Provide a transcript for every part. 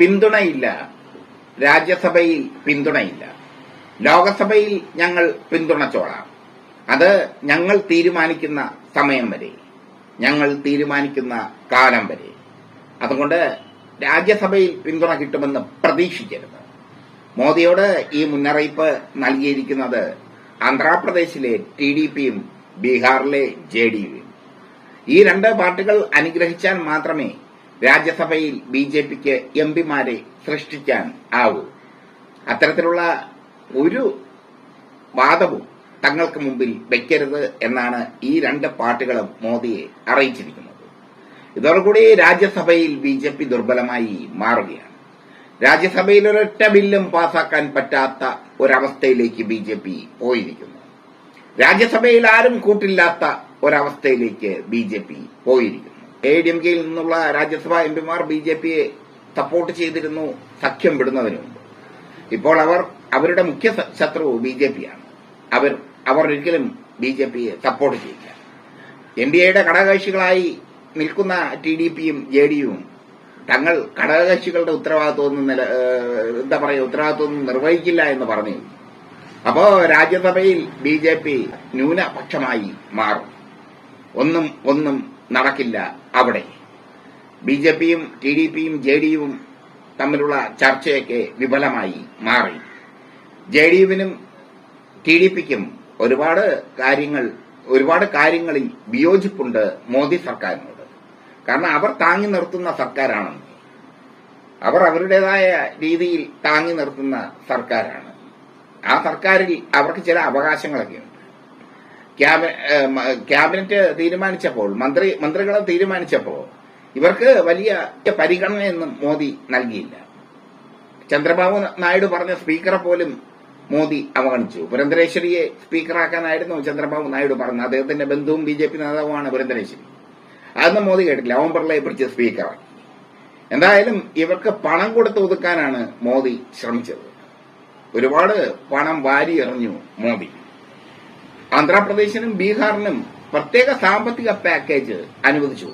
പിന്തുണയില്ല. രാജ്യസഭയിൽ പിന്തുണയില്ല. ലോകസഭയിൽ ഞങ്ങൾ പിന്തുണച്ചോളാം. അത് ഞങ്ങൾ തീരുമാനിക്കുന്ന സമയം വരെ ഞങ്ങൾ തീരുമാനിക്കുന്ന കാലം വരെ. അതുകൊണ്ട് രാജ്യസഭയിൽ പിന്തുണ കിട്ടുമെന്ന് പ്രതീക്ഷിക്കരുത്. മോദിയോട് ഈ മുന്നറിയിപ്പ് നൽകിയിരിക്കുന്നത് ആന്ധ്രാപ്രദേശിലെ ടി ഡി പിയും ബീഹാറിലെ ജെ ഡി യുവും ഈ രണ്ട് പാർട്ടികൾ അനുഗ്രഹിച്ചാൽ മാത്രമേ രാജ്യസഭയിൽ ബി ജെ പിക്ക് എം പിമാരെ സൃഷ്ടിക്കാൻ ആവൂ. അത്തരത്തിലുള്ള ഒരു വാദവും തങ്ങൾക്ക് മുമ്പിൽ വെക്കരുത് എന്നാണ് ഈ രണ്ട് പാർട്ടികളും മോദിയെ അറിയിച്ചിരിക്കുന്നത്. ഇതോടുകൂടി രാജ്യസഭയിൽ ബി ജെ പി ദുർബലമായി മാറുകയാണ്. രാജ്യസഭയിൽ ഒരൊറ്റ ബില്ലും പാസാക്കാൻ പറ്റാത്ത ഒരവസ്ഥയിലേക്ക് ബി ജെ പി പോയിരിക്കുന്നു. രാജ്യസഭയിൽ ആരും കൂട്ടില്ലാത്ത ഒരവസ്ഥയിലേക്ക് ബി ജെ പി പോയിരിക്കുന്നു. എ ഡി എം കെയിൽ നിന്നുള്ള രാജ്യസഭാ എം പിമാർ ബി ജെ പിയെ സപ്പോർട്ട് ചെയ്തിരുന്നു സഖ്യം വിടുന്നതിന് മുമ്പ്. ഇപ്പോൾ അവർ അവരുടെ മുഖ്യ ശത്രു ബി ജെ പിയാണ് അവർ അവർ ഒരിക്കലും ബി ജെ പിയെ സപ്പോർട്ട് ചെയ്യില്ല. എൻ ഡി എയുടെ ഘടകകക്ഷികളായി നിൽക്കുന്ന ടി ഡി പിയും ജെ ഡി യുവും തങ്ങൾ ഘടകകക്ഷികളുടെ ഉത്തരവാദിത്വമൊന്നും നില എന്താ പറയുക ഉത്തരവാദിത്വമൊന്നും നിർവഹിക്കില്ല എന്ന് പറഞ്ഞു അപ്പോ രാജ്യസഭയിൽ ബി ജെ പി ന്യൂനപക്ഷമായി മാറും. ഒന്നും ഒന്നും നടക്കില്ല അവിടെ. ബി ജെ പിയും ടി ഡി പിയും ജെ ഡി യുവും തമ്മിലുള്ള ചർച്ചയൊക്കെ വിഫലമായി മാറി. ജെ ഡി യുവിനും ടി ഡി പിക്കും ഒരുപാട് കാര്യങ്ങൾ ഒരുപാട് കാര്യങ്ങളിൽ വിയോജിപ്പുണ്ട് മോദി സർക്കാരിനോട്. കാരണം അവർ താങ്ങി നിർത്തുന്ന സർക്കാരാണ് അവർ അവരുടേതായ രീതിയിൽ താങ്ങി നിർത്തുന്ന സർക്കാരാണ്. ആ സർക്കാരിൽ അവർക്ക് ചില അവകാശങ്ങളൊക്കെ ക്യാബിനറ്റ് തീരുമാനിച്ചപ്പോൾ മന്ത്രി മന്ത്രികളെ തീരുമാനിച്ചപ്പോൾ ഇവർക്ക് വലിയ പരിഗണനയൊന്നും മോദി നൽകിയില്ല. ചന്ദ്രബാബു നായിഡു പറഞ്ഞ സ്പീക്കറെ പോലും മോദി അവഗണിച്ചു. പുരന്തരേശ്വരിയെ സ്പീക്കറാക്കാനായിരുന്നു ചന്ദ്രബാബു നായിഡു പറഞ്ഞത്. അദ്ദേഹത്തിന്റെ ബന്ധുവും ബി ജെ പി നേതാവുമാണ് പുരന്തരേശ്വരി. അതൊന്നും മോദി കേട്ടില്ല. ഓം ബിർളയെ പിടിച്ച് സ്പീക്കറാക്കി എന്തായാലും ഇവർക്ക് പണം കൊടുത്ത് ഒതുക്കാനാണ് മോദി ശ്രമിച്ചത്. ഒരുപാട് പണം വാരി എറിഞ്ഞു മോദി. ആന്ധ്രാപ്രദേശിനും ബീഹാറിനും പ്രത്യേക സാമ്പത്തിക പാക്കേജ് അനുവദിച്ചു.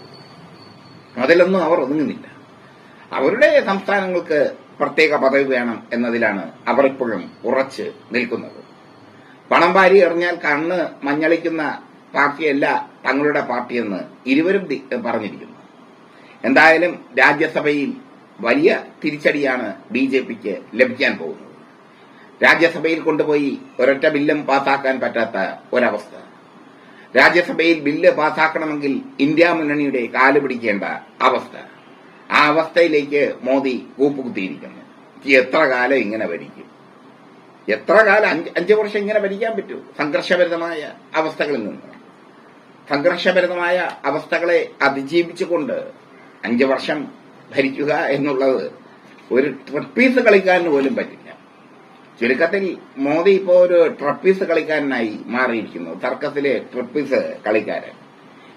അതിലൊന്നും അവർ ഒതുങ്ങുന്നില്ല. അവരുടെ സംസ്ഥാനങ്ങൾക്ക് പ്രത്യേക പദവി വേണം എന്നതിലാണ് അവർ ഇപ്പോഴും ഉറച്ച് നിൽക്കുന്നത്. പണം വാരി എറിഞ്ഞാൽ കണ്ണ് മഞ്ഞളിക്കുന്ന പാർട്ടിയല്ല തങ്ങളുടെ പാർട്ടിയെന്ന് ഇരുവരും പറഞ്ഞിരിക്കുന്നു. എന്തായാലും രാജ്യസഭയിൽ വലിയ തിരിച്ചടിയാണ് ബി ലഭിക്കാൻ പോകുന്നത്. രാജ്യസഭയിൽ കൊണ്ടുപോയി ഒരൊറ്റ ബില്ലും പാസാക്കാൻ പറ്റാത്ത ഒരവസ്ഥ. രാജ്യസഭയിൽ ബില്ല് പാസാക്കണമെങ്കിൽ ഇന്ത്യ മുന്നണിയുടെ കാൽ പിടിക്കേണ്ട അവസ്ഥ. ആ അവസ്ഥയിലേക്ക് മോദി കൂപ്പുകുത്തിയിരിക്കുന്നു. എത്ര കാലം ഇങ്ങനെ ഭരിക്കും? എത്ര കാലം? അഞ്ച് വർഷം ഇങ്ങനെ ഭരിക്കാൻ പറ്റൂ? സംഘർഷഭരിതമായ അവസ്ഥകളിൽ നിന്ന്. സംഘർഷഭരിതമായ അവസ്ഥകളെ അതിജീവിച്ചുകൊണ്ട് അഞ്ച് വർഷം ഭരിക്കുക എന്നുള്ളത് ഒരു ട്രിപ്പീസ് കളിക്കാൻ പോലും പറ്റില്ല. ചുരുക്കത്തിൽ മോദി ഇപ്പോ ഒരു ട്രപ്പീസ് കളിക്കാരനായി മാറിയിരിക്കുന്നു. തർക്കത്തിലെ ട്രപ്പീസ് കളിക്കാരൻ.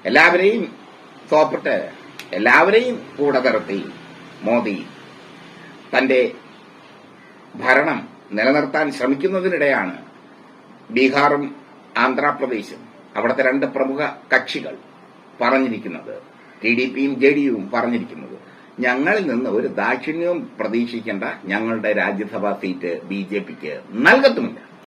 എല്ലാവരെയും സോപ്പിട്ട് എല്ലാവരെയും കൂടെ നിർത്തി മോദി തന്റെ ഭരണം നിലനിർത്താൻ ശ്രമിക്കുന്നതിനിടെയാണ് ബീഹാറും ആന്ധ്രാപ്രദേശും അവിടുത്തെ രണ്ട് പ്രമുഖ കക്ഷികൾ പറഞ്ഞിരിക്കുന്നത്. ടി ഡി പിയും ജെ ഡി യുവും പറഞ്ഞിരിക്കുന്നത്. ഞങ്ങളിൽ നിന്ന് ഒരു ദാക്ഷിണ്യവും പ്രതീക്ഷിക്കേണ്ട ഞങ്ങളുടെ രാജ്യസഭാ സീറ്റ് ബി ജെ പിക്ക് നൽകത്തുമില്ല.